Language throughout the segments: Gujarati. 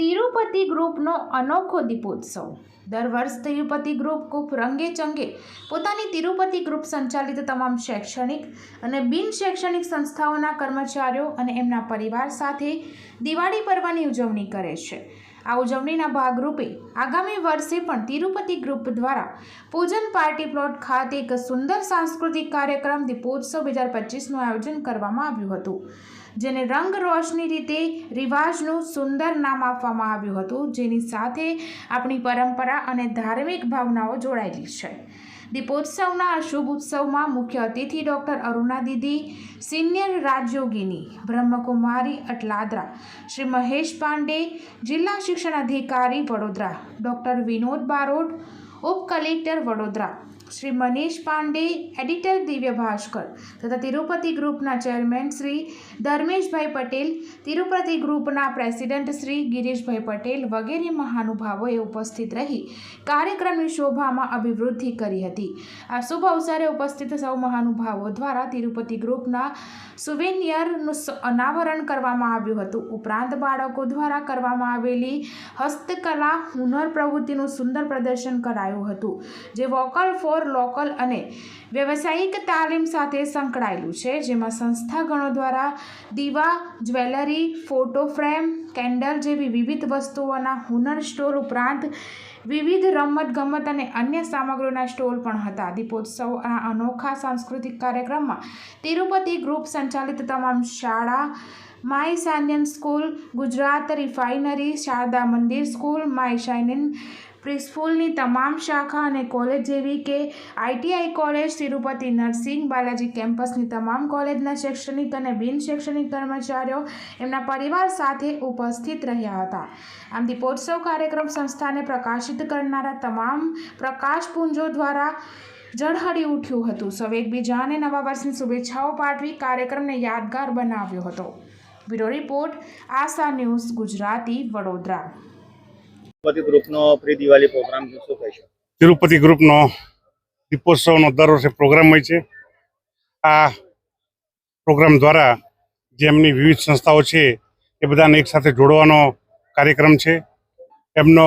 તિરુપતિ ગ્રુપનો અનોખો દીપોત્સવ. દર વર્ષ તિરુપતિ ગ્રુપ ખૂબ રંગે ચંગે પોતાની તિરુપતિ ગ્રુપ સંચાલિત તમામ શૈક્ષણિક અને બિન શૈક્ષણિક સંસ્થાઓના કર્મચારીઓ અને એમના પરિવાર સાથે દિવાળી પર્વની ઉજવણી કરે છે. આ ઉજવણીના ભાગરૂપે આગામી વર્ષે પણ તિરુપતિ ગ્રુપ દ્વારા પૂજન પાર્ટી પ્લોટ ખાતે એક સુંદર સાંસ્કૃતિક કાર્યક્રમ દીપોત્સવ બે હજાર પચીસનું આયોજન કરવામાં આવ્યું હતું. જેને રંગ રોશની રીતે રિવાજનું સુંદર નામ આપવામાં આવ્યું હતું, જેની સાથે આપણી પરંપરા અને ધાર્મિક ભાવનાઓ જોડાયેલી છે. દીપોત્સવના આ શુભ ઉત્સવમાં મુખ્ય અતિથિ ડૉક્ટર અરુણા દીદી, સિનિયર રાજયોગિની બ્રહ્મકુમારી અટલાદરા, શ્રી મહેશ પાંડે, જિલ્લા શિક્ષણ અધિકારી વડોદરા, ડૉક્ટર વિનોદ બારોટ ઉપ કલેક્ટર વડોદરા શ્રી મનીષ પાંડે, એડિટર દિવ્ય ભાસ્કર તથા તિરુપતિ ગ્રુપના ચેરમેન શ્રી ધર્મેશભાઈ પટેલ, તિરુપતિ ગ્રુપના પ્રેસિડેન્ટ શ્રી ગિરીશભાઈ પટેલ વગેરે મહાનુભાવોએ ઉપસ્થિત રહી કાર્યક્રમની શોભામાં અભિવૃદ્ધિ કરી હતી. આ શુભ અવસરે ઉપસ્થિત સૌ મહાનુભાવો દ્વારા તિરુપતિ ગ્રુપના સુવેનિયરનું અનાવરણ કરવામાં આવ્યું હતું. ઉપરાંત બાળકો દ્વારા કરવામાં આવેલી હસ્તકલા, હુનર પ્રવૃત્તિનું સુંદર પ્રદર્શન કરાયું હતું. જે વોકલ ફોર લોકલ અને વ્યવસાયિક તાલીમ સાથે સંકળાયેલું છે, જેમાં સંસ્થાગણો દ્વારા દીવા, જ્વેલરી, ફોટો ફ્રેમ, કેન્ડલ જેવી વિવિધ વસ્તુઓના હુનર સ્ટોર ઉપરાંત વિવિધ રમત ગમત અને અન્ય સામગ્રીઓના સ્ટોલ પણ હતા. દીપોત્સવ આ અનોખા સાંસ્કૃતિક કાર્યક્રમમાં તિરુપતિ ગ્રુપ સંચાલિત તમામ શાળા, my સાન્યન school, Gujarat refinery, Sharda Mandir school, my શાઇનિન પ્રિસ્કૂલની તમામ શાખા અને કોલેજ જેવી કે ITI college, Tirupati nursing Balaji કેમ્પસની તમામ કોલેજના શૈક્ષણિક અને બિન શૈક્ષણિક કર્મચારીઓ એમના પરિવાર સાથે ઉપસ્થિત રહ્યા હતા. આમ દીપોત્સવ કાર્યક્રમ સંસ્થાને પ્રકાશિત કરનારા તમામ પ્રકાશપુંજો દ્વારા ઝળહળી ઉઠ્યું હતું. સૌ એકબીજાને નવા વર્ષની શુભેચ્છાઓ પાઠવી કાર્યક્રમને યાદગાર બનાવ્યો હતો. Bureau report Asha news Gujarati Vadodara. Tirupati ગ્રુપનો pre Diwali programme શું કહેશો? તિરુપતિ ગ્રુપનો દીપોત્સવનો દર વર્ષે પ્રોગ્રામ હોય છે. આ પ્રોગ્રામ દ્વારા જે એમની વિવિધ સંસ્થાઓ છે એ બધાને એક સાથે જોડવાનો કાર્યક્રમ છે. એમનો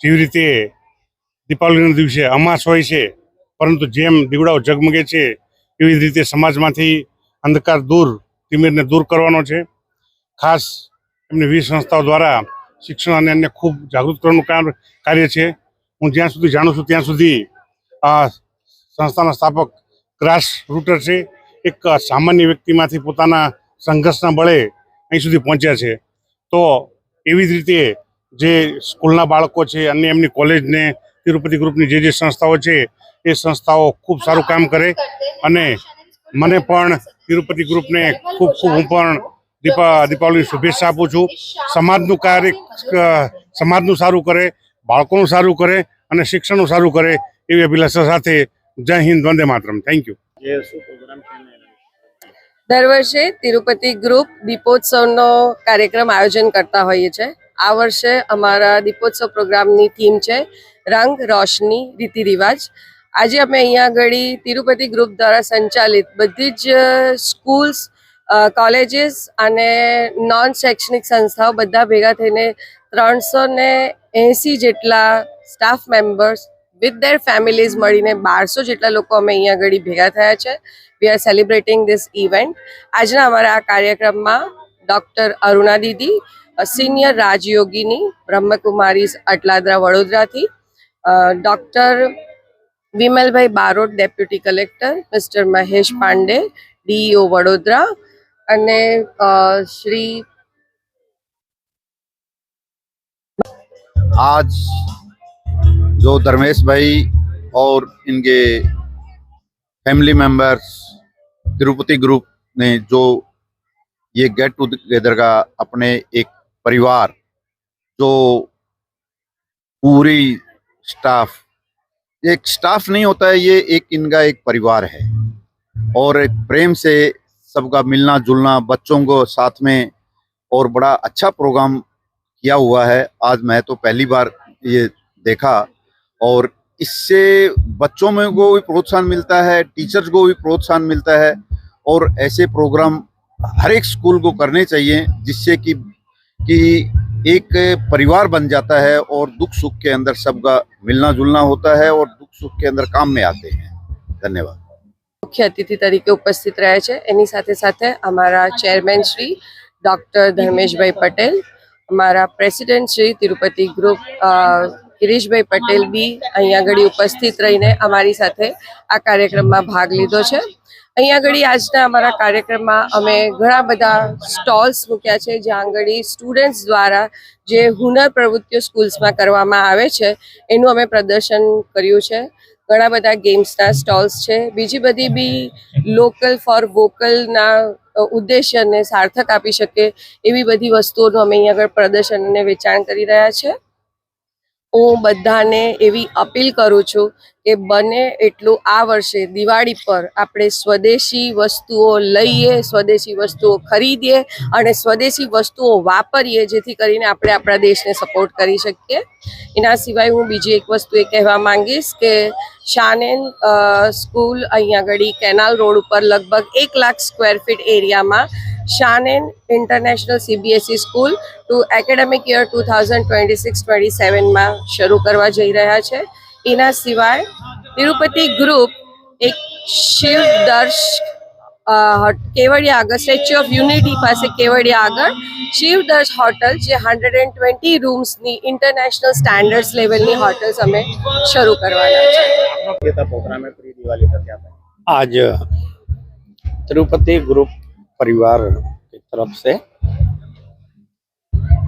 જેવી રીતે દીપાવલીના દિવસે અમાસ હોય છે, પરંતુ જેમ દીવડાઓ ઝગમગે છે, એવી રીતે સમાજમાંથી અંધકાર દૂર, તિમિરને દૂર કરવાનો છે. ખાસ એમની વિવિધ સંસ્થાઓ દ્વારા શિક્ષણ અને અન્ય ખૂબ જાગૃત કરવાનું કામ કાર્ય છે. હું જ્યાં સુધી જાણું છું ત્યાં સુધી આ સંસ્થાના સ્થાપક ગ્રાસ રૂટર છે. એક સામાન્ય વ્યક્તિમાંથી પોતાના સંઘર્ષના બળે અહીં સુધી પહોંચ્યા છે. તો એવી જ રીતે જે સ્કૂલના બાળકો છે અને એમની કોલેજને, તિરુપતિ ગ્રુપની જે જે સંસ્થાઓ છે, એ સંસ્થાઓ ખૂબ સારું કામ કરે. અને મને પણ તિરુપતિ ગ્રુપને ખૂબ ખૂબ હું પણ દીપા દીપાવલી શુભેચ્છા આપું છું. સમાજનું કાર્ય સમાજનું સારું કરે બાળકોનું સારું કરે અને શિક્ષણનું સારું કરે એવી અભિલાષા સાથે જય હિન્દ વંદે માતરમ. થેન્ક યુ દર વર્ષે તિરુપતિ ગ્રુપ દીપોત્સવનો કાર્યક્રમ આયોજન કરતા હોઈએ છે. આ વર્ષે અમારા દીપોત્સવ પ્રોગ્રામની થીમ છે રંગ રોશની રીતિ રિવાજ. આજે અમે અહીંયા આગળ તિરુપતિ ગ્રુપ દ્વારા સંચાલિત બધી જ સ્કૂલ્સ કોલેજીસ અને નોન શૈક્ષણિક સંસ્થાઓ બધા ભેગા થઈને ત્રણસો ને એંસી જેટલા staff members with their families મળીને બારસો જેટલા લોકો અમે અહીંયા આગળ ભેગા થયા છે. We are celebrating this event આજના અમારા આ કાર્યક્રમમાં ડૉક્ટર અરુણા દીદી સિનિયર રાજયોગીની બ્રહ્મકુમારી અટલાદરા વડોદરાથી doctor Vimalbhai Barot deputy collector mister Mahesh Pandey DEO Vadodara અને અ, શ્રી आज जो धर्मेश भाई और इनके फैमिली मेंबर्स तिरुपति ग्रुप ने जो ये गेट टुगेदर का अपने एक परिवार जो पूरी स्टाफ एक स्टाफ नहीं होता है ये एक इनका एक परिवार है और एक प्रेम से सबका मिलना जुलना, बच्चों को साथ में और बड़ा अच्छा प्रोग्राम किया हुआ है। आज मैं तो पहली बार ये देखा और इससे बच्चों में को भी प्रोत्साहन मिलता है, टीचर्स को भी प्रोत्साहन मिलता है और ऐसे प्रोग्राम हर एक स्कूल को करने चाहिए जिससे कि कि एक परिवार बन जाता है और दुख सुख के अंदर सबका मिलना जुलना होता है और दुख सुख के अंदर काम में आते हैं। धन्यवाद। મુખ્ય અતિથિ તરીકે ઉપસ્થિત રહ્યા છે. એની સાથે સાથે અમારા ચેરમેન શ્રી ડૉક્ટર ધર્મેશભાઈ પટેલ, અમારા પ્રેસિડેન્ટ શ્રી તિરુપતિ ગ્રુપ ગિરીશભાઈ પટેલ બી અહીંયા આગળ ઉપસ્થિત રહીને અમારી સાથે આ કાર્યક્રમમાં ભાગ લીધો છે. અહીંયા આગળ આજના અમારા કાર્યક્રમમાં અમે ઘણા બધા સ્ટોલ્સ મૂક્યા છે, જ્યાં આગળ સ્ટુડન્ટ્સ દ્વારા જે હુનર પ્રવૃત્તિઓ સ્કૂલ્સમાં કરવામાં આવે છે, એનું અમે પ્રદર્શન કર્યું છે. ઘણા બધા ગેમ્સના સ્ટોલ્સ છે. બીજી બધી બી લોકલ ફોર વોકલના ઉદ્દેશ્યને સાર્થક આપી શકે એવી બધી વસ્તુઓનું અમે અહીંયા આગળ પ્રદર્શન અને વેચાણ કરી રહ્યા છે. હું બધાને એવી અપીલ કરું છું કે બને એટલું આ વર્ષે દિવાળી પર આપણે સ્વદેશી વસ્તુઓ લઈએ, સ્વદેશી વસ્તુઓ ખરીદીએ અને સ્વદેશી વસ્તુઓ વાપરીએ, જેથી કરીને આપણે આપણા દેશને સપોર્ટ કરી શકીએ. એના સિવાય હું બીજી એક વસ્તુ એ કહેવા માંગીશ કે શાનેન સ્કૂલ અહીંયા આગળ કેનાલ રોડ ઉપર લગભગ એક લાખ સ્ક્વેર ફીટ એરિયામાં શાનેન international CBSE school to academic year two thousand twenty six twenty સેવનમાં શરૂ કરવા જઈ રહ્યા છે. એના સિવાય તિરુપતિ ગ્રુપ એક શિવ દર્શ અ, હટ- કેવડિયા આગળ સ્ટેચ્યુ ઓફ યુનિટી પાસે કેવડિયા આગળ શિવ દર્શ હોટલ જે હંડ્રેડ એન્ડ ટ્વેન્ટી રૂમ્સની ઇન્ટરનેશનલ સ્ટાન્ડર્ડ્સ લેવલની હોટલ્સ અમે શરૂ કરવાના છે ये था प्रोग्राम है प्री दिवाली का क्या था आज तिरुपति ग्रुप परिवार की तरफ से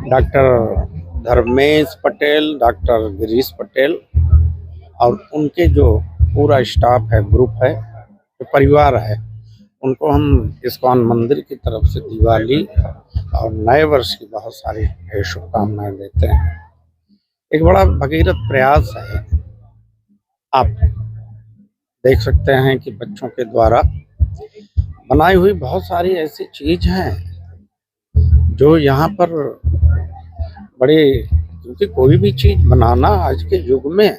डॉक्टर धर्मेश पटेल डॉक्टर गिरीश पटेल और उनके जो पूरा स्टाफ है, ग्रुप है, जो परिवार है, उनको हम इस्कॉन मंदिर की तरफ़ से दिवाली और नए वर्ष की बहुत सारी शुभकामनाएँ देते हैं। एक बड़ा भगीरथ प्रयास है। आप देख सकते हैं कि बच्चों के द्वारा बनाई हुई बहुत सारी ऐसी चीज़ हैं, जो यहाँ पर बड़े, क्योंकि कोई भी चीज़ बनाना आज के युग में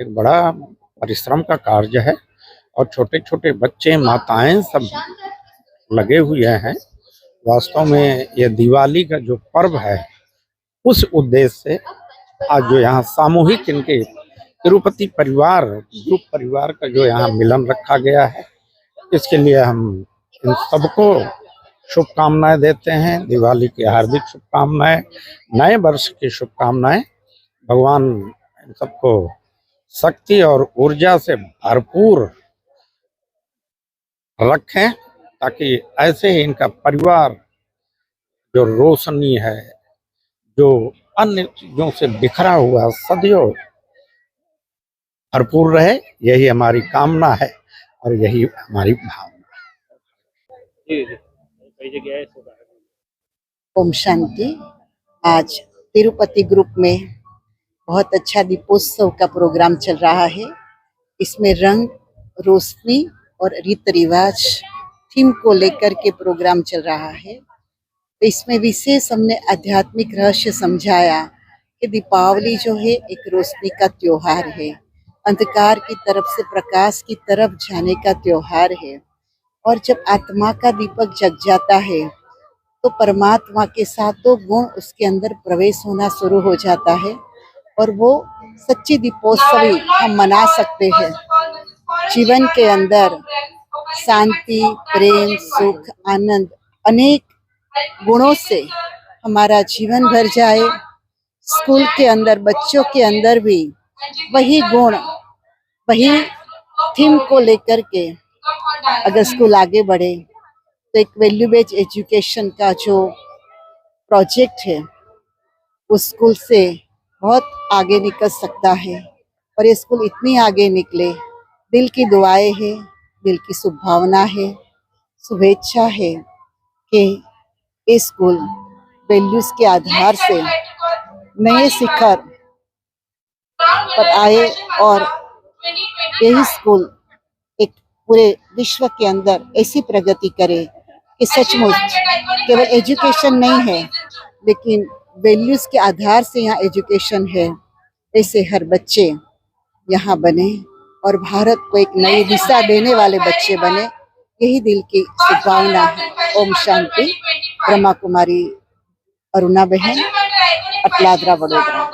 एक बड़ा परिश्रम का कार्य है और छोटे छोटे बच्चे, माताएँ सब लगे हुए हैं। वास्तव में यह दिवाली का जो पर्व है, उस उद्देश्य से आज जो यहाँ सामूहिक इनके तिरुपति परिवार, ग्रुप परिवार का जो यहाँ मिलन रखा गया है, इसके लिए हम इन सबको शुभकामनाएँ देते हैं। दिवाली की हार्दिक शुभकामनाएँ, नए वर्ष की शुभकामनाएँ। भगवान इन सबको शक्ति और ऊर्जा से भरपूर रखें ताकि ऐसे ही इनका परिवार जो रोशनी है जो अन्य चीज़ों से बिखरा हुआ सदियों भरपूर रहे यही हमारी कामना है और यही हमारी भावना है। ओम शांति। आज तिरुपति ग्रुप में बहुत अच्छा दीपोत्सव का प्रोग्राम चल रहा है। इसमें रंग, रोशनी और रीत रिवाज थीम को लेकर के प्रोग्राम चल रहा है। तो इसमें विशेष हमने आध्यात्मिक रहस्य समझाया कि दीपावली जो है एक रोशनी का त्योहार है। अंधकार की तरफ़ से प्रकाश की तरफ़ जाने का त्यौहार है। और जब आत्मा का दीपक जग जाता है तो परमात्मा के सातों गुण उसके अंदर प्रवेश होना शुरू हो जाता है। और वो सच्ची दीपोत्सवी हम मना सकते हैं। जीवन के अंदर शांति, प्रेम, सुख, आनंद अनेक गुणों से हमारा जीवन भर जाए। स्कूल के अंदर, बच्चों के अंदर भी वही गुण, वही थीम को लेकर के अगर स्कूल आगे बढ़े तो एक वैल्यू बेस्ड एजुकेशन का जो प्रोजेक्ट है, उस स्कूल से बहुत आगे निकल सकता है। और ये स्कूल इतनी आगे निकले। दिल की दुआएँ है, दिल की शुभभावना है, शुभेच्छा है कि ये स्कूल वैल्यूज़ के आधार से नए शिखर पर आए और यही स्कूल एक पूरे विश्व के अंदर ऐसी प्रगति करे कि सचमुच केवल एजुकेशन नहीं है, लेकिन वैल्यूज़ के आधार से यहाँ एजुकेशन है। ऐसे हर बच्चे यहाँ बने और भारत को एक नई दिशा देने वाले बच्चे बने, यही दिल की शुभकामना है। ओम शांति। ब्रह्मा कुमारी, अरुणा बहन, अटलादरा, वडोदरा।